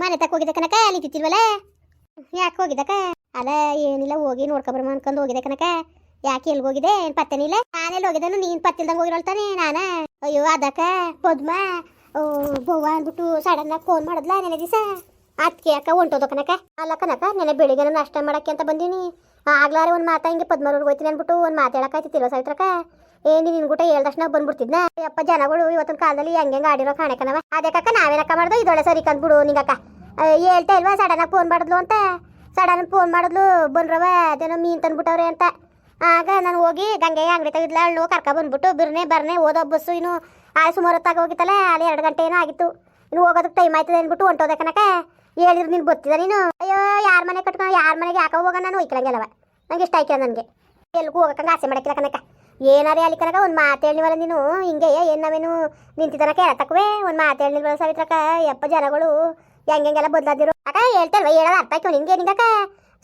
ಮನೆ ತಕ್ಕ ಹೋಗಿದ್ದೆ ಕನಕ ಯಾಕೆ ಹೋಗಿದ್ದಕ್ಕ ಅಲ್ಲ, ಏನಿಲ್ಲ, ಹೋಗಿ ನೋಡ್ಕೊಬರ್ಮ ಅನ್ಕೊಂಡು ಹೋಗಿದ್ದೆ ಕನಕ. ಯಾಕೆ ಎಲ್ಲಿ ಹೋಗಿದೆ ಏನು ಪತ್ತೆನಿಲ್ಲ ನಾನೆಲ್ಲಿ ಹೋಗಿದ್ದನು, ನೀನು ಪತ್ತಿಲ್ದಂಗೆ ಹೋಗಿರೋಳ್ತಾನೆ ನಾನ? ಅಯ್ಯೋ, ಅದಕ್ಕ, ಪದ್ಮ. ಬವ್ವ ಅಂದ್ಬಿಟ್ಟು ಸಡನ್ನಾಗಿ ಫೋನ್ ಮಾಡಿದ್ಲ ನೆನೆ ದಿವಸ? ಅದಕ್ಕೆ ಅಕ್ಕ ಹೊಂಟೋದ ಕನಕ. ಅಲ್ಲ ಕನಕ ನೆನೆ ಬೆಳಿಗ್ಗೆ ನಾಷ್ಟ ಮಾಡಕ್ಕೆ ಅಂತ ಬಂದೀನಿ. ಆಗ್ಲಾರೆ ಒಂದು ಮಾತಾ ಹಿಂಗೆ ಪದ್ಮರವ್ರಿಗೆ ಹೋಯ್ತೀನಿ ಅಂದ್ಬಿಟ್ಟು ಒಂದು ಮಾತಾಡಕ್ಕಾಯ್ತಿಲ್ವ ಸಾವಿತ್ರಕ್ಕ ಏನಿ ನಿನ್ ಗುಟ ಹೇಳ್ದ ತಕ್ಷಣ ಬಂದ್ಬಿಡ್ತಿದ್ನ? ಅಪ್ಪ, ಜನಗಳು ಇವತ್ತಿನ ಕಾಲದಲ್ಲಿ ಹೆಂಗೆ ಆಡಿರೋ ಕಾಣಕನವ. ಕಕ್ಕ ನಾವೇನಕ್ಕ ಮಾಡ್ದು ಇದೊಳೆ ಸರಿ ಕಂದ್ಬಿಡು ನಿಂಗಕ್ಕ ಹೇಳ್ತಾ ಇಲ್ವಾ ಸಡನ್ ಫೋನ್ ಮಾಡಿದ್ಲು ಅಂತ? ಸಡನ್ ಫೋನ್ ಮಾಡಿದ್ಲು, ಬಂದ್ರವ, ಅದೇನೋ ಮೀನ್ ತಂದ್ಬಿಟ್ಟವ್ರೆ ಅಂತ. ಆಗ ನಾನು ಹೋಗಿ ಗಂಗೆ ಅಂಗಡಿ ತೆಗಿದ್ಲ, ಅಳ್ಳು ಕರ್ಕ ಬಂದ್ಬಿಟ್ಟು, ಬಿರ್ನೆ ಬರ್ನೆ ಓದೋ ಬಸ್ಸು ಇನ್ನು ಆ ಸುಮಾರು ಹೊತ್ತಾಗ ಹೋಗಿತ್ತಲ್ಲ, ಅಲ್ಲಿ ಎರಡು ಗಂಟೆ ಏನೋ ಆಗಿತ್ತು. ಇನ್ನು ಹೋಗೋದಕ್ಕೆ ಟೈಮ್ ಆಯ್ತದೆ ಅಂದ್ಬಿಟ್ಟು ಹೊಂಟೋದೆ ಕನಕ ಹೇಳಿದ್ರು, ನೀನು ಗೊತ್ತಿದ ನೀನು? ಅಯ್ಯೋ, ಯಾರ ಮನೆ ಕಟ್ಕೊಂಡು ಯಾರ ಮನೆಗೆ ಯಾಕೆ ಹೋಗ ನಾನು? ಒಯ್ಕಲಂಗೆಲ್ಲವ ನಂಗೆ ಇಷ್ಟ ಆಯ್ಕೆ ನನಗೆ. ಎಲ್ಗೂ ಹೋಗಕ್ಕಂಗೆ ಆಸೆ ಮಾಡಕ್ಕಿಲ್ಲ ಕನಕ ಏನಾರೇ ಅಲ್ಲಿ ಕನಕ, ಒಂದು ಮಾತು ನೀನು. ಹಿಂಗೆ ಏನು ನಾವೇನು ನಿಂತಿದನಕ ಕೇಳತ್ತಕ್ಕವೆ ಒಂದು ಮಾತು ಹೇಳಿಲ್ವಲ್ಲ ಸಾವಿತ್ರಕ್ಕ. ಜನಗಳು ಹೆಂಗೆಲ್ಲ ಬದಲಾದಿರು. ಅಕ್ಕ ಹೇಳ್ತಲ್ವ ಹೇಳೋದು ಅರ್ಥ ಆಯ್ತು ನಿಂಗೆ ನಿಂಗಕ್ಕ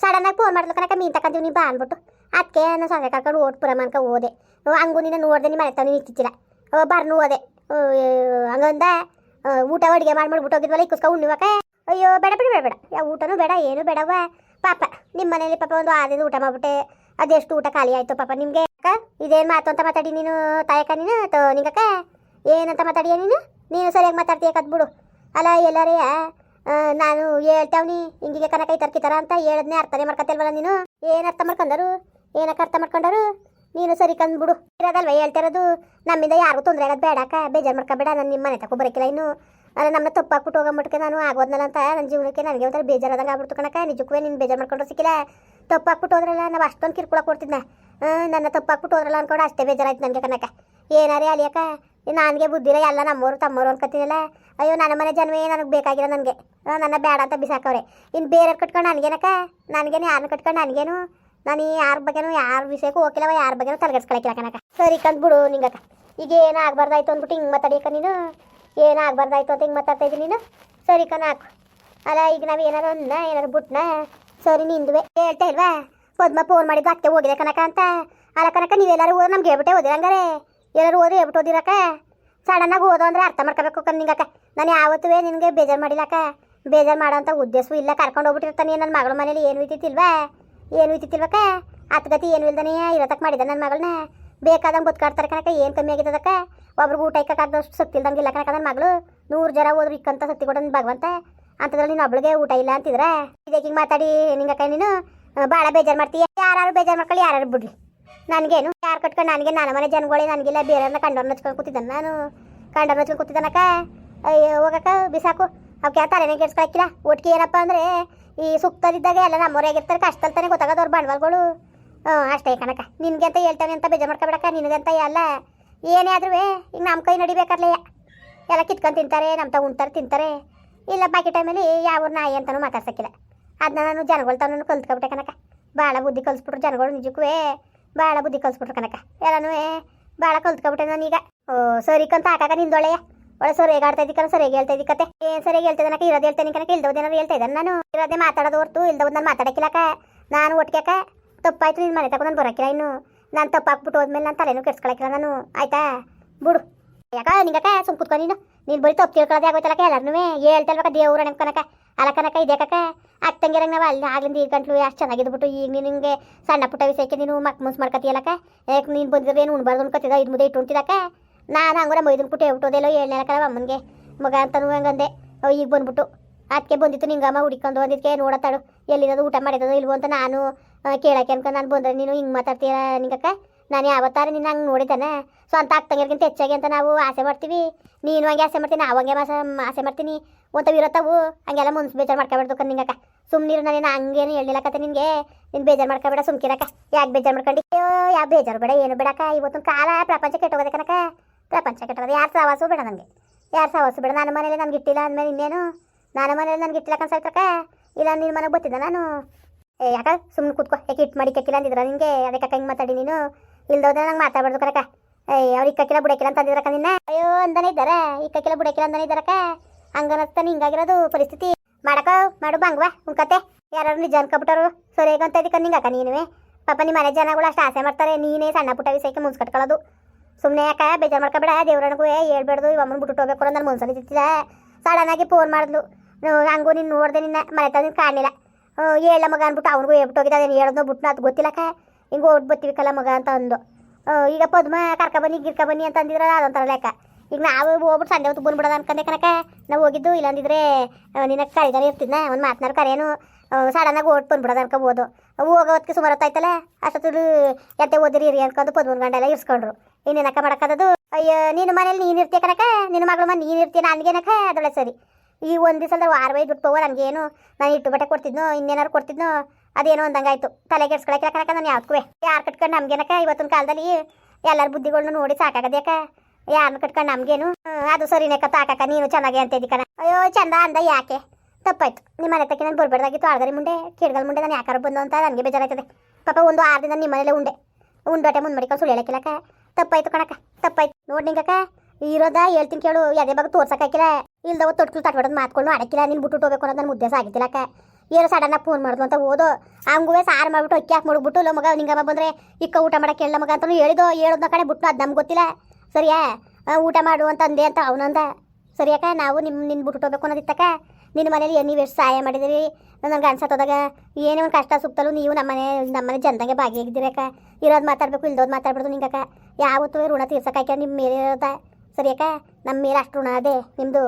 ಸಡನ್ ಆಗಿ ಫೋನ್ ಮಾಡಿದ್ಲು ಕನಕ, ಮೀನ್ ತಕೊಂತೀವಿ ನೀ ಬಾ ಅಂದ್ಬಿಟ್ಟು. ಅದಕ್ಕೆ ನಾನು ಸೊಸೆ ಕರ್ಕೊಂಡು ಓಟ್ ಪುರ ಅನ್ಕ ಹೋದೆ. ಹಂಗು ನಿನ್ನ ನೋಡ್ದೆ ನಿಮ್ಮ ಮನೆ ನಿಂತಿತ್ತಿಲ್ಲ ಬರ್ನು ಹೋದೆ. ಹಂಗಂದ ಊಟ ಅಡುಗೆ ಮಾಡಿ ಹೋಗಿದ್ವಲ್ಲ ಕುಸ್ಕ ಉಣ್ಣಿವಕ್ಕ ಅಯ್ಯೋ, ಬೇಡ ಬೇಡ ಬೇಡ ಬೇಡ. ಯಾವ ಊಟನೂ ಬೇಡ, ಏನು ಬೇಡವ ಪಾಪ ನಿಮ್ಮ ಮನೇಲಿ ಪಾಪ ಒಂದು ಆದಿನ ಊಟ ಮಾಡ್ಬಿಟ್ಟೆ. ಅದೆಷ್ಟು ಊಟ ಖಾಲಿ ಆಯ್ತು ಪಾಪ ನಿಮಗೆ? ಅಕ್ಕ ಇದೇನು ಮಾತು ಅಂತ ಮಾತಾಡಿ ನೀನು ತಾಯಕ ನೀನು, ತೋ ನಿಂಗಕ್ಕ? ಏನಂತ ಮಾತಾಡಿಯ ನೀನು? ನೀನು ಸರಿಯಾಗಿ ಮಾತಾಡ್ತೀಯ ಕದ್ಬಿಡು ಅಲ್ಲ, ಎಲ್ಲರೇ ನಾನು ಹೇಳ್ತಾವ್ನಿ, ಹಿಂಗಿಗೆ ಕನಕ ಈ ತರ್ಕಿತಾರ ಅಂತ ಹೇಳದ್ನೆ ಅರ್ಥನೇ ಮಾಡ್ಕೊತಿಲ್ವಲ್ಲ ನೀನು? ಏನು ಅರ್ಥ ಮಾಡ್ಕೊಂಡರು? ಏನಕ್ಕೆ ಅರ್ಥ ಮಾಡ್ಕೊಂಡರು? ನೀನು ಸರಿ ಕಂದ್ಬಿಡು. ಇರೋದಲ್ವ ಹೇಳ್ತಿರೋದು ನಮ್ಮಿಂದ ಯಾರಿಗೂ ತೊಂದರೆ ಆಗೋದು ಬೇಡಕ್ಕ ಬೇಜಾರು ಮಾಡ್ಕೊಬೇಡ, ನಾನು ನಿಮ್ಮ ಮನೆ ತಗೋ ಬರೋಕಿಲ್ಲ ಇನ್ನು. ಅಲ್ಲ ನಮ್ಮನ್ನ ತಪ್ಪಾಕ್ಬಿಟ್ಟು ಹೋಗಂಬಿಟ್ಕೆ ನಾನು ಆಗೋದ್ನಲ್ಲ ಅಂತ ನನ್ನ ಜೀವನಕ್ಕೆ ನನಗೆ ಒಂಥರ ಬೇಜಾರಾದಂಗೆ ಆಗ್ಬಿಡ್ತು ಕಣಕ ನಿಜಕ್ಕೂ ನೀನು ಬೇಜಾರು ಮಾಡ್ಕೊಂಡ್ರೆ ಸಿಕ್ಕಿಲ್ಲ. ತಪ್ಪಾಕ್ಬಿಟ್ಟು ಹೋದ್ರಲ್ಲ, ನಾವು ಅಷ್ಟೊಂದು ಕಿರ್ಕೊಳಕ್ ಕೊಡ್ತಿದ್ನ. ನನ್ನ ತಪ್ಪಾಕ್ಬಿಟ್ಟು ಹೋದ್ರಲ್ಲ ಅನ್ಕೊಂಡು ಅಷ್ಟೇ ಬೇಜಾರಾಯ್ತು ನನಗೆ ಕನಕ ಏನಾರೇ ಅಲಿಯಕ್ಕ ನನಗೆ ಬುದ್ಧಿರ ಎಲ್ಲ ನಮ್ಮವರು ತಮ್ಮವರು ಅನ್ಕೋತೀನಲ್ಲ. ಅಯ್ಯೋ, ನನ್ನ ಮನೆ ಜನ್ಮೇ ನನಗೆ ಬೇಕಾಗಿಲ್ಲ ನನಗೆ. ನನ್ನ ಬೇಡ ಅಂತ ಬಿಸಾಕವ್ರೆ. ಇನ್ನು ಬೇರೆ ಕಟ್ಕೊಂಡು ನನಗೇನಕ್ಕ? ನನಗೇನು ಯಾರನ್ನ ಕಟ್ಕೊಂಡು ನನಗೇನು? ನಾನು ಯಾರ ಬಗ್ಗೆನೂ ಯಾರ ವಿಷಯಕ್ಕೂ ಹೋಗಿಲ್ಲವ ಯಾರ ಬಗ್ಗೆನೂ ತಲೆಗಡ್ಸ್ಕೊಳಕಿಲ್ಲ ಕನಕ ಸರಿ ಕಂದ್ಬಿಡು ನಿಂಗಕ್ಕ. ಈಗ ಏನು ಆಗ್ಬಾರ್ದಾಯ್ತು ಅಂದ್ಬಿಟ್ಟು ಹಿಂಗೆ ಮಾತಾಡಿಯಕ್ಕ ನೀನು. ಏನು ಆಗ್ಬಾರ್ದಾಯ್ತು ಅಂತ ಹಿಂಗೆ ಮಾತಾಡ್ತಾ ಇದ್ದೀನಿ ನೀನು. ಸರಿ ಕಣ ಹಾಕು ಅಲ್ಲ, ಈಗ ನಾವು ಏನಾರು ಅನ್ನ, ಏನಾರು ಬಿಟ್ನ, ಸರಿ ನಿಂದುವೆ. ಹೇಳ್ತಾ ಇಲ್ವಾ? ಪದ್ಮ ಫೋನ್ ಮಾಡಿದ್ದು ಅತ್ತೆ ಹೋಗಿದೆ ಕನಕ ಅಂತ. ಅಲ್ಲ ಕನಕ ನೀವೆಲ್ಲರೂ ಹೋದ್ರೆ ನಮ್ಗೆ ಹೇಳ್ಬಿಟ್ಟೆ ಓದಿರ ಹಂಗಾರೆ? ಎಲ್ಲರೂ ಓದಿ ಹೇಳ್ಬಿಟ್ಟು ಓದಿರಕ್ಕ ಸಡನ್ನಾಗಿ ಓದೋ ಅಂದ್ರೆ ಅರ್ಥ ಮಾಡ್ಕೋಬೇಕು ಕಣ್ಣು ನಿಂಗಕ್ಕ. ನಾನು ಯಾವತ್ತೂ ನಿನಗೆ ಬೇಜಾರು ಮಾಡಿಲ್ಲಕ್ಕ ಬೇಜಾರು ಮಾಡೋಂಥ ಉದ್ದೇಶವೂ ಇಲ್ಲ. ಕರ್ಕೊಂಡು ಹೋಗ್ಬಿಟ್ಟಿರ್ತಾನೆ ನನ್ನ ಮಗಳ ಮನೇಲಿ. ಏನು ಇದ್ದಿತ್ತಿಲ್ವಾ ಏನು ಇದ್ದಿತ್ತಿಲ್ವಕ್ಕ ಅತ್ಗತಿ ಏನು ಇಲ್ದಾನೆ ಇರತಕ್ಕೆ ಮಾಡಿದ ನನ್ನ ಮಗಳನ್ನ. ಬೇಕಾದಂಗೆ ಬದುಕಾಡ್ತಾರೆ ಕನಕ. ಏನು ಕಮ್ಮಿ ಆಗಿದ್ದದಕ್ಕ ಒಬ್ರಿಗೆ ಊಟ ಇಕ್ಕಾಗದಷ್ಟು ಸತ್ತು ಇಲ್ದಂಗೆ ಇಲ್ಲ ಕನಕ ನನ್ನ ಮಗಳು. ನೂರು ಜನ ಹೋದ್ರು ಇಕ್ಕಂತ ಸತ್ತಿ ಭಗವಂತ. ಅಂತದ್ರಲ್ಲಿ ನೀನು ಒಬ್ಳಿಗೆ ಊಟ ಇಲ್ಲ ಅಂತಿದ್ರೆ? ಇದಕ್ಕೆ ಮಾತಾಡಿ ನಿಂಗಕ್ಕ ನೀನು. ಭಾಳ ಬೇಜಾರು ಮಾಡ್ತೀಯ ಯಾರು ಬೇಜಾರು ಮಾಡ್ಕೊಳ್ಳಿ ಯಾರು ಬಿಡ್ರಿ. ನನಗೇನು ಯಾರು ಕಟ್ಕೊಂಡು ನನಗೆ ನನ್ನ ಮನೆ ಜನಗಳೇ ನನಗಿಲ್ಲ, ಬೇರೆಯವ್ರನ್ನ ಕಂಡವ್ರನ್ನ ಹಚ್ಕೊಂಡು ಕೂತಿದ್ದಾನೆ ನಾನು. ಕಂಡವ್ರನ್ನ ಹಚ್ಕೊಂಡು ಕೂತಿದ್ದಾನಕ್ಕ? ಅಯ್ಯೋ, ಹೋಗಕ್ಕ, ಬಿಸಾಕು. ಅವಕ್ಕೆ ತಲೆನೇ ಕೆಡ್ಸ್ಕೊಳಕ್ಕಿಲ್ಲ. ಒಟ್ಟಿಗೆ ಏನಪ್ಪ ಅಂದರೆ, ಈ ಸುಕ್ತದಿದ್ದಾಗ ಎಲ್ಲ ನಮ್ಮೂರಾಗಿರ್ತಾರೆ ಕಷ್ಟಲ್ತಾನೆ ಗೊತ್ತಾಗೋದು ಅವ್ರ ಬಂಡವಾಳಗಳು. ಹ್ಞೂ, ಅಷ್ಟೇ ಕಣಕ್ಕ. ನಿನಗೆ ಅಂತ ಹೇಳ್ತಾನೆ ಅಂತ ಬೇಜಾರು ಮಾಡ್ಕೊಬೇಡಕ್ಕ ನಿನಗಂತ ಎಲ್ಲ ಏನೇ ಆದ್ರೂ ಈಗ ನಮ್ಮ ಕೈ ನಡಿಬೇಕಲ್ಲ ಎಲ್ಲ ಕಿತ್ಕೊಂಡು ತಿಂತಾರೆ ನಮ್ಮ ತಾವು ಉಣ್ತಾರೆ, ತಿಂತಾರೆ. ಇಲ್ಲ, ಬಾಕಿ ಟೈಮಲ್ಲಿ ಯಾವ ನಾಯಿ ಅಂತಲೂ ಮಾತಾಡ್ಸಕ್ಕಿಲ್ಲ. ಅದನ್ನ ನಾನು ಜನಗಳು ತಾನು ಕಲ್ತ್ಕೊಬಿಟ್ಟೆ ಕನಕ. ಭಾಳ ಬುದ್ಧಿ ಕಲಿಸ್ಬಿಟ್ರು ಜನಗಳು ನಿಜಕ್ಕೂ ಭಾಳ ಬುದ್ಧಿ ಕಲಿಸ್ಬಿಟ್ರು ಕನಕ. ಎಲ್ಲನೂ ಭಾಳ ಕಲ್ತ್ಕೊಬಿಟ್ಟೆ ನಾನೀಗ. ಓ, ಸರಿ ಕಂತ ಹಾಕಾಕ ನಿಂದೊಳೆಯ ಒಳ್ಳೆ ಸರಿಯಾಗಿ ಆಡ್ತಾ ಇದ್ದಿ ಕಣ, ಸರಿಯಾಗಿ ಹೇಳ್ತಾ ಕತೆ. ಏನು ಸರಿಯಾಗಿ ಹೇಳ್ತಾ ಇದ್ದಾನಕ ಇರೋದು ಹೇಳ್ತೇನೆ ಕನಕ ಇಲ್ದೋದೇನಾರು ಹೇಳ್ತಾ ಇದ್ದಾನೆ ನಾನು. ಇರೋದೇ ಮಾತಾಡೋದು ಹೊರ್ತು, ಇಲ್ದೋದ್ ನಾನು ಮಾತಾಡಕ್ಕಿಲ್ಲಕ ನಾನು ಒಟ್ಟಿಗೆ ತಪ್ಪಾಯ್ತು ನಿನ್ನ ಮನೆ ತಗೊಂಡು ನಾನು ಬರೋಕ್ಕಿಲ್ಲ ಇನ್ನು. ನಾನು ತಪ್ಪಾಕ್ಬಿಟ್ಟು ಹೋದ್ಮೇಲೆ ನಾನು ತಲೆನೂ ಕೆಡ್ಸ್ಕೊಳಕ್ಕಿಲ್ಲ ನಾನು. ಆಯ್ತಾ? ಬಿಡು. ಯಾಕ, ನಿಂಗಕ್ಕ, ಸುಮ್ ಕುತ್ಕೊ ನೀನು. ನೀನು ಬರೀ ತಪ್ಪು ತಿಳ್ಕೊಳ್ಳೋದೇ ಆಗೋಯ್ತಲ್ಲಕ ಎಲ್ಲರೂ ಹೇಳ್ತಲ್ವಕ್ಕ ದೇವ್ರ ಕನಕ. ಅಲ್ಲ ಕನಕ ಇದೆ ಅಕ್ಕಂಗಿರಂಗೆ ನಾವು ಅಲ್ಲಿ ಆಗಲಿಂದ ಈ ಗಂಟ್ಲು ಅಷ್ಟು ಚೆನ್ನಾಗಿದ್ಬಿಟ್ಟು ಈಗ ನೀನು ನಿಂಗೆ ಸಣ್ಣ ಪುಟ್ಟ ವಿಷಯಕ್ಕೆ ನೀನು ಮಕ್ ಮುನ್ಸ್ ಮಾಡ್ಕತಿಯಲ್ಲಕ್ಕ ಯಾಕೆ ನೀನು ಬಂದಿದ್ರೆ ಏನು ಉಣ್ಬಾರ್ದು ಅನ್ಕೋತಿದ್ದ? ಇದು ಮುದ್ದೆ ಇಟ್ಟು ಉಣ್ತಿದ್ದಕ್ಕ ನಾನು ಹಂಗಾರೆ ಮೈದನ್ ಪುಟ್ಟ ಹೇಳ್ಬಿಟ್ಟೋದೆಲ್ಲೋ ಹೇಳ್ನೇಳಕ್ಕಲ್ಲ ಅಮ್ಮನಿಗೆ? ಮಗ ಅಂತನೂ ಹಂಗಂದೆ ಈಗ ಬಂದ್ಬಿಟ್ಟು ಅದಕ್ಕೆ ಬಂದಿತ್ತು ನಿಂಗಮ್ಮ ಹುಡ್ಕೊಂಡು ಬಂದಿದ್ದಕ್ಕೆ ನೋಡತ್ತಾಳು ಎಲ್ಲಿರೋದು ಊಟ ಮಾಡಿರೋದು ಇಲ್ವೋ ಅಂತ ನಾನು ಕೇಳಕ್ಕೆ ಅನ್ಕೊಂಡು ನಾನು ಬಂದ್ರೆ ನೀನು ಹಿಂಗೆ ಮಾತಾಡ್ತೀಯ ನಿಂಗಕ್ಕ ನಾನು ಯಾವತ್ತಾರ ನಿನ್ನ ಹಂಗೆ ನೋಡಿದ್ದಾನೆ. ಸ್ವಂತ ಆಗ್ತಂಗಿರ್ಗಿಂತ ಹೆಚ್ಚಾಗಿ ಅಂತ ನಾವು ಆಸೆ ಮಾಡ್ತೀವಿ. ನೀನು ಹಂಗೆ ಆಸೆ ಮಾಡ್ತೀನಿ ನಾವು ಹಂಗೆ ಆಸೆ ಮಾಡ್ತೀನಿ. ಒಂಥವು ಇರತ್ತವು. ಹಂಗೆಲ್ಲ ಮುನ್ಸ್ ಬೇಜಾರು ಮಾಡ್ಕೊಬಾರ್ದು ನಿಂಗಕ್ಕ ಸುಮ್ಮನಿರು ನಾನು ಹಂಗೇನು ಹೇಳಿಲ್ಲಕತ್ತೆ ನಿನಗೆ? ನೀನು ಬೇಜಾರು ಮಾಡ್ಕೊಬೇಡ ಸುಮ್ಕಿರಕ ಯಾಕೆ ಬೇಜಾರು ಮಾಡ್ಕೊಂಡು? ಯಾವ ಬೇಜಾರು ಬೇಡ, ಏನು ಬೇಡಕ್ಕ. ಇವತ್ತು ಕಾಲ ಪ್ರಪಂಚ ಕೆಟ್ಟೋಗೋದೆ ಕನಕ ಪ್ರಪಂಚ ಕೆಟ್ಟೋಗದೆ, ಯಾರು ಸವಾಸು ಬೇಡ ನನಗೆ ಯಾರು ಸವಾಸು ಬೇಡ, ನನ್ನ ಮನೇಲಿ ನನಗೆ ಇಟ್ಟಿಲ್ಲ ಅಂದಮೇಲೆ ಇನ್ನೇನು? ನನ್ನ ಮನೇಲಿ ನನಗೆ ಇಟ್ಟಿಲ್ಲ ಕನ್ಸೈತಕ್ಕ ಇಲ್ಲ ನಿನ್ನ ಮನೆಗೆ ಗೊತ್ತಿದ್ದ ನಾನು? ಏ, ಯಾಕ? ಸುಮ್ಮನೆ ಕೂತ್ಕೋ. ಯಾಕೆ ಇಟ್ಟು ಮಾಡಿ ಕಕ್ಕಿಲ್ಲ ಅಂದಿದ್ರ ನಿನಗೆ? ಅದಕ್ಕೆ ಹಿಂಗೆ ಮಾತಾಡಿ ನೀನು? ಇಲ್ದೋದ್ರೆ ನಂಗೆ ಮಾತಾಡ್ಬಾರ್ದು ಕರಕ ಏಯ್ ಅವ್ರು ಇಕ್ಕಕ್ಕಿಲ್ಲ ಬುಡಕಿಲ್ಲ ಅಂತ ಅಂದಿದ್ರಕ್ಕ ನಿನ್ನ? ಅಯ್ಯೋ, ಅಂದನೇ ಇದ್ದಾರೆ. ಇಕ್ಕಕ್ಕಿಲ್ಲ ಬುಡಕಿಲ್ಲ ಅಂದನೇ ಇದ್ದಾರಕ್ಕ. ಹಂಗನತ್ತ ಹಿಂಗಾಗಿರೋದು ಪರಿಸ್ಥಿತಿ. ಮಾಡಕ, ಮಾಡು ಬಂಗ್ವ ಉಂಕತೆ ಯಾರು ನಿಜ ಅನ್ಕೊಬಿಟ್ಟರು ಸರಿಯಾಗಿ ಅಂತ ಇದಕ್ಕೆ ನಿಂಗಕ್ಕ ನೀನುವೆ. ಪಾಪ ನಿಮ್ಮ ಮನೆ ಜನಗಳು ಅಷ್ಟು ಆಸೆ ಮಾಡ್ತಾರೆ, ನೀನೇ ಸಣ್ಣ ಪುಟ್ಟ ವಿಷಯಕ್ಕೆ ಮುನ್ಸ್ ಕಟ್ಕೊಳ್ಳೋದು. ಸುಮ್ಮನೆ ಯಾಕ, ಬೇಜಾರು ಮಾಡ್ಕೊಬೇಡ ದೇವ್ರನಿಗೂ ಹೇಳ್ಬೇಡ್ದು ಇವಮ್ಮನ ಬಿಟ್ಟು ಹೋಗ್ಬೇಕು ನನ್ನ ಮುನ್ಸಲ್ಲಿ ತಿತ್ತಿಲ್ಲ ಸಡನ್ ಆಗಿ ಫೋನ್ ಮಾಡಿದ್ಲು ಹಂಗೂ ನೀನು ನೋಡಿದೆ ನಿನ್ನ, ಮನೆ ತಂದು ಕಾಣಲಿಲ್ಲ. ಹೇಳ ಮಗ ಅಂದ್ಬಿಟ್ಟು ಅವ್ನಿಗೂ ಹೇಳ್ಬಿಟ್ಟು ಹೋಗಿದ್ದ ಅದೇನು ಹೇಳೋದು ಬಿಟ್ಟು ಅದು ಗೊತ್ತಿಲ್ಲಕ್ಕ ಹಿಂಗೆ ಓಡ್ ಬತ್ತೀವಿ ಕಲ್ಲ ಮಗ ಅಂತ ಅಂದು ಈಗ ಪದ್ಮ ಕರ್ಕ ಬನ್ನಿ, ಗಿರ್ಕ ಬನ್ನಿ ಅಂತ ಅಂದಿದ್ರೆ ಅದೊಂಥರ ಲೆಕ್ಕ ಈಗ ನಾವು ಹೋಗ್ಬಿಟ್ಟು ಸಂಡೆ ಹೊತ್ತು ಬಂದ್ಬಿಡೋದು ಅನ್ಕೊಂಡೆ ಕನಕ ನಾವು ಹೋಗಿದ್ದು, ಇಲ್ಲಾಂದಿದ್ರೆ ನಿನ್ನ ಕರಿದಾರೆ ಇರ್ತಿದ್ನ ಒಂದು ಮಾತನಾಡ ಕರೇನು ಸಡನ್ನಾಗಿ ಓಟ್ ಬಂದ್ಬಿಡೋದು ಅನ್ಕೋಬೋದು. ಹೋಗೋ ಹೊತ್ತಿಗೆ ಸುಮಾರು ಹೊತ್ತಾಯ್ತಲ್ಲ ಅಷ್ಟೊತ್ತು ಎತ್ತೆ ಓದಿರಿ ಇರಿ ಅನ್ಕೊಂಡು ಪದ್ಮೂರು ಗಂಟೆ ಎಲ್ಲ ಇರ್ಸ್ಕೊಂಡ್ರು. ಇನ್ನೇನಕ್ಕ ಮಾಡಕ್ಕದದು? ಅಯ್ಯೋ, ನಿನ್ನ ಮನೇಲಿ ನೀನು ಇರ್ತೀಯ ಕನಕ ನಿನ್ನ ಮಗಳ ಮನೆ ನೀನು ಇರ್ತೀಯ, ನನಗೇನಕ್ಕ? ಅದೊಳೆ ಸರಿ. ಈ ಒಂದು ದಿವಸದ ವಾರ ಬೈ ದುಡ್ಡು ಹೋಗೋ ನನಗೇನು? ನಾನು ಇಟ್ಟು ಬಟ್ಟೆ ಕೊಡ್ತಿದ್ನೋ, ಇನ್ನೇನಾರು ಕೊಡ್ತಿದ್ನೋ, ಅದೇನೋ ಅಂದಂಗಾಯ್ತು ತಲೆ ಕೆಡ್ಸ್ಕೊಳಕ್ಕೆ ಕನಕ ನಾನು ಯಾವ್ದಕ್ಕೂ ಯಾರು ಕಟ್ಕೊಂಡು ನಮಗೇನಕ ಇವತ್ತಿನ ಕಾಲದಲ್ಲಿ ಎಲ್ಲರ ಬುದ್ಧಿಗಳನ್ನ ನೋಡಿ ಸಾಕಾಗದ್ಯಾಕ? ಯಾರನ್ನ ಕಟ್ಕೊಂಡು ನಮ್ಗೇನು? ಅದು ಅದು ಕತ್ತ ಹಾಕಕ್ಕ ನೀನು ಚೆನ್ನಾಗಿ ಅಂತ ಕಣ. ಅಯ್ಯೋ, ಚಂದ ಅಂದ ಯಾಕೆ? ತಪ್ಪಾಯ್ತು. ನಿಮ್ಮ ಮನೆ ತಕ್ಕ ನಾನು ಬರ್ಬೇಡ್ದಾಗಿತ್ತು ಆಳ್ಗರಿ ಮುಂಡೆ ಕಿಡ್ಗಲ್ ಮುಂಡೆ ನಾನು ಯಾಕಾರ ಬಂದು ಅಂತ ನನಗೆ ಬೇಜಾರಾಯ್ತದೆ. ಪಾಪ, ಒಂದು ಆರು ದಿನ ನಿಮ್ಮ ಮನೇಲೆ ಉಂಡೆ. ಉಂಡೋಟೆ ಮುಂದೆ ಮಡಿಕೊಂಡು ಸುಳ್ಳು ಹೇಳಕ್ಕಿಲ್ಲಕ್ಕ ತಪ್ಪಾಯ್ತು ಕಣಕ ತಪ್ಪಾಯ್ತು. ನೋಡಿ ನಿಂಗಕ್ಕ ಇರೋದ ಹೇಳ್ತೀನಿ ಕೇಳು, ಯಾವುದೇ ಬಗ್ಗೆ ತೋರ್ಸಕ್ಕಾಕಿಲ್ಲ ಇಲ್ದವ ತೊಟ್ಕಲ್ ತಟ್ಬಿಡೋದು ಮಾತ್ಕೊಂಡು ಅಡಕಿಲ್ಲ ನೀನು ಬಿಟ್ಟು ಹೋಗ್ಬೇಕು ಅನ್ನೋದು ನನ್ನ ಉದ್ದೇಶ ಆಗಿದ್ದಿಲ್ಲಕ್ಕ ಏನೋ ಸಡನ್ನಾಗಿ ಫೋನ್ ಮಾಡಿದ್ಲು ಅಂತ ಓದು, ಹಂಗುವೆ ಸಾರು ಮಾಡಿಬಿಟ್ಟು, ಅಕ್ಕಿ ಹಾಕಿ ಮಾಡ್ಬಿಟ್ಟು ಲೋ ಮಗ, ನಿಂಗಮ್ಮ ಬಂದರೆ, ಇಕ್ಕ ಊಟ ಮಾಡಕ್ಕೆ ಹೇಳ ಮಗ ಅಂತಲೂ ಹೇಳಿದೋ, ಹೇಳೋದ್ನ ಕಡೆ ಬಿಟ್ಟು ಅದು ನಮ್ಗೆ ಗೊತ್ತಿಲ್ಲ. ಸರಿಯಾ? ಊಟ ಮಾಡು ಅಂತ ಅಂದೆ ಅಂತ ಅವನಂದ ಸರಿಯಾಕ, ನಾವು ನಿಮ್ಮ ನಿನ್ನ ಬಿಟ್ಟು ಹೋಗ್ಬೇಕು ಅನ್ನೋದಿತ್ತಕ್ಕ ನಿನ್ನ ಮನೇಲಿ ನೀವು ಎಷ್ಟು ಸಹಾಯ ಮಾಡಿದಿರಿ ನನಗೆ ಅನ್ಸತ್ತದಾಗ ಏನೇ ಒಂದು ಕಷ್ಟ ಸುತ್ತಲೂ ನೀವು ನಮ್ಮನೆ ನಮ್ಮನೆ ಜನದಂಗೆ ಭಾಗಿಯಾಗಿದ್ದೀರಕ್ಕ ಇರೋದು ಮಾತಾಡಬೇಕು, ಇಲ್ದೋದು ಮಾತಾಡ್ಬಿಡ್ದು ನಿಂಗಕ್ಕ. ಯಾವತ್ತೂ ಋಣ ತೀರ್ಸೋಕಾಯ್ಕೆ ನಿಮ್ಮ ಮೇಲೆ ಇರೋದ. ಸರಿಯಾಕ ನಮ್ಮ ಮೇಲೆ ಅಷ್ಟು ಋಣ ಅದೇ ನಿಮ್ಮದು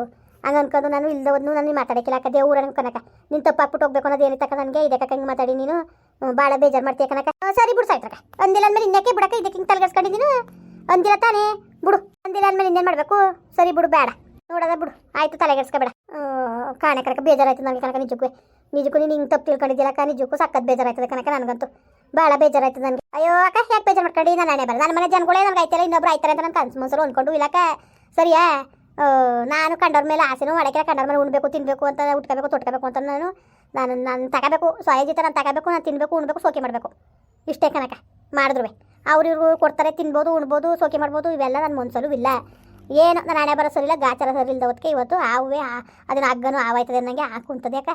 ಹಂಗೆ ಅನ್ಕೊಂಡು ನಾನು ಇಲ್ದೋದ್ನು ನಾನು ಮಾತಾಡಕ್ಕಿಲ್ಲ ಅಕ್ಕ. ದೇವ್ರ ಅನ್ಕೊನಕ ನೀನು ತಪ್ಪಾಕ್ಬಿಟ್ಟು ಹೋಗ್ಬೇಕು ಅನ್ನೋದು ಏನಿತ್ತಕ್ಕ ನನಗೆ? ಇದಕ್ಕೆ ಹಿಂಗೆ ಮಾತಾಡಿ ನೀನು. ಭಾಳ ಬೇಜಾರು ಮಾಡ್ತೀಯ ಕನಕ ಸರಿ ಬಿಡು ಸಾಯ್ತ್ರಕ್ಕ ಅಂದಿಲ್ಲ ಅಂದ್ಮೇಲೆ ಇನ್ನಕ್ಕೆ ಬಿಡಕ್ಕೆ? ಇದಕ್ಕೆ ಹಿಂಗೆ ತಲೆಗೆಡ್ಸ್ಕೊಂಡಿದ್ದೀನು ಅಂದಿಲ್ಲ ತಾನೇ? ಬಿಡು. ಅಂದಿಲ್ಲ ಅಂದ್ಮೇಲೆ ಇನ್ನೇನು ಮಾಡಬೇಕು? ಸರಿ ಬಿಡು, ಬೇಡ. ನೋಡೋದ ಬಿಡು. ಆಯ್ತು, ತಲೆಗೆಡ್ಸ್ಕೊಬೇಡ. ಕಾಣೆ ಕನಕ ಬೇಜಾರಾಯ್ತು ನನಗೆ ಕನಕ ನಿಜಕ್ಕೂ. ನಿಜಕ್ಕೂ ನೀನು ಹಿಂಗೆ ತಪ್ಪು ತಿಳ್ಕೊಂಡಿದ್ದಿಲ್ಲಕ್ಕ ನಿಜಕ್ಕೂ ಸಕ್ಕತ್ ಬೇಜಾರಾಯ್ತದೆ ಕನಕ ನನಗಂತೂ. ಭಾಳ ಬೇಜಾರಾಯ್ತು ನನಗೆ. ಅಯ್ಯೋ, ಅಕ್ಕ, ಯಾಕೆ ಬೇಜಾರು ಮಾಡ್ಕೊಂಡು? ನಾನು ನಾನೇ ಬರ ನನ್ನ ಮನೆ ಜನಗಳೇ ನನಗೆ ಆಯ್ತಲ್ಲ, ಇನ್ನೊಬ್ರು ಆಯ್ತಾರೆ ಅಂತ ನನ್ನ ಕನ್ಸು ಮೊಸರು ಅಂದ್ಕೊಂಡು ಇಲ್ಲಕ್ಕ ಸರಿಯಾ? ನಾನು ಕಂಡವ್ರ ಮೇಲೆ ಆಸೆನೂ ಮಾಡಕ್ಕೆ ಕಂಡವ್ರ ಮೇಲೆ ಉಣ್ಬೇಕು ತಿನ್ನಬೇಕು ಅಂತ, ಉಟ್ಕೋಬೇಕು, ತೊಟ್ಕೋಬೇಕು ಅಂತ ನಾನು. ನಾನು ನಾನು ತಗೋಬೇಕು ಸ್ವಯಜಿತ ನಾನು ತಗೋಬೇಕು, ನಾನು ತಿನ್ನಬೇಕು ಉಣ್ಬೇಕು, ಸೋಕೆ ಮಾಡಬೇಕು. ಇಷ್ಟೇ ಕನಕ ಮಾಡಿದ್ರು ಅವ್ರು ಇವ್ರಿಗೂ ಕೊಡ್ತಾರೆ, ತಿನ್ಬೋದು, ಉಣ್ಬೋದು, ಸೋಕೆ ಮಾಡ್ಬೋದು, ಇವೆಲ್ಲ ನನ್ನ ಮನ್ಸಲ್ಲೂ ಇಲ್ಲ. ಏನು ನಾನು ಹಣೆ ಬರೋ ಸರಿಲ್ಲ ಗಾಚಾರ ಸರಿ ಹೊತ್ತಿಗೆ ಇವತ್ತು ಆವೇ ಅದನ್ನ ಹಗ್ಗನು ಆವಾಯ್ತದೆ ನನಗೆ ಹಾಕುಂತದೆ ಅಕ್ಕ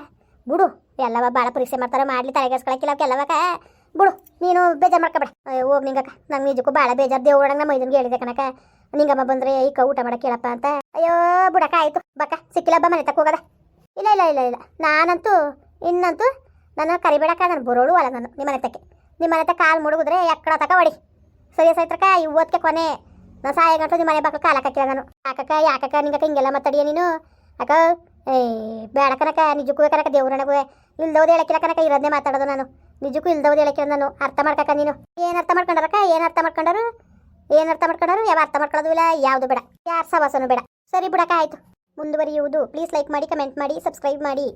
ಬಿಡು ಎಲ್ಲವ ಭಾಳ ಪರೀಕ್ಷೆ ಮಾಡ್ತಾರೆ, ಮಾಡಲಿ ತಲೆಗೆಸ್ಕೊಳಕ್ಕಿಲ್ಲ ಕೆಲವಕ್ಕ ಬಿಡು, ನೀನು ಬೇಜಾರು ಮಾಡ್ಕೊಬೇಡ. ಹೋಗಿ ನಿಂಗಕ್ಕ ನಮ್ಮ ನಿಜಕ್ಕೂ ಭಾಳ ಬೇಜಾರು. ದೇವ್ರೊಳಗೆ ನಮ್ಮ ಮೈದನ್ಗೆ ಹೇಳಿದೆ ಕಣಕ ನಿಂಗಮ್ಮ ಬಂದರೆ ಈಕ ಊಟ ಮಾಡಕ್ಕೆ ಹೇಳಪ್ಪ ಅಂತ. ಅಯ್ಯೋ ಬಿಡಕ್ಕ ಆಯಿತು, ಬಕ್ಕ, ಸಿಕ್ಕಿಲ್ಲ ಮನೆ ತಕ್ಕ ಹೋಗದ. ಇಲ್ಲ ಇಲ್ಲ ಇಲ್ಲ ಇಲ್ಲ. ನಾನಂತೂ, ಇನ್ನಂತೂ ನಾನು ಕರಿಬೇಡಕ್ಕ, ನಾನು ಬರೋಳು ಅಲ್ಲ ನಾನು ನಿಮ್ಮ ಮನೆ ತಕ್ಕೆ. ನಿಮ್ಮ ಮನೆ ಕಾಲು ಮುಡುಗಿದ್ರೆ ಎಕ್ಕಡ ತಕ ಹೊಡಿ ಸರಿ ಸೈತ್ರಕ್ಕ ಇವತ್ತಕ್ಕೆ ಕೊನೆ. ನಾ ಸಾಯ ಗಂಟು ನಿಮ್ಮ ಮನೆ ಬಾಕಲು ಕಾಲ ಹಾಕಿಲ್ಲ ನಾನು. ಯಾಕಕ್ಕ ಯಾಕಕ್ಕ, ನಿಂಗಕ್ಕ ಹಿಂಗೆಲ್ಲ ಮಾತಾಡಿಯ ನೀನು? ಅಕ್ಕ, ಏ, ಬೇಡ ಕನಕ ನಿಜಕ್ಕೂ ಕನಕ ದೇವ್ರಣಗೂ ಇಲ್ದವ್ದು ಹೇಳಕ್ಕಿಲ್ಲ ಕನಕ ಇರೋದನ್ನೇ ಮಾತಾಡೋದು ನಾನು. ನಿಜಕ್ಕೂ ಇಲ್ದವ್ದು ಹೇಳಕ್ಕಿಲ್ಲ ನಾನು. ಅರ್ಥ ಮಾಡ್ಕಕ್ಕ ನೀನು. ಏನು ಅರ್ಥ ಮಾಡ್ಕೊಂಡಾರಕ್ಕ ಏನು ಅರ್ಥ ಮಾಡ್ಕೊಂಡರು? ಏನು ಅರ್ಥ ಮಾಡ್ಕೊಂಡರು? ಯಾವ ಅರ್ಥ ಮಾಡ್ಕೊಳ್ಳೋದು ಇಲ್ಲ, ಯಾವುದು ಬೇಡ. ಯಾರ ಸವಾಸನೂ ಬೇಡ. ಸರಿ ಬಿಡಕ್ಕ, ಆಯ್ತು. ಮುಂದುವರಿಯುವುದು. ಪ್ಲೀಸ್ ಲೈಕ್ ಮಾಡಿ, ಕಮೆಂಟ್ ಮಾಡಿ, ಸಬ್ಸ್ಕ್ರೈಬ್ ಮಾಡಿ.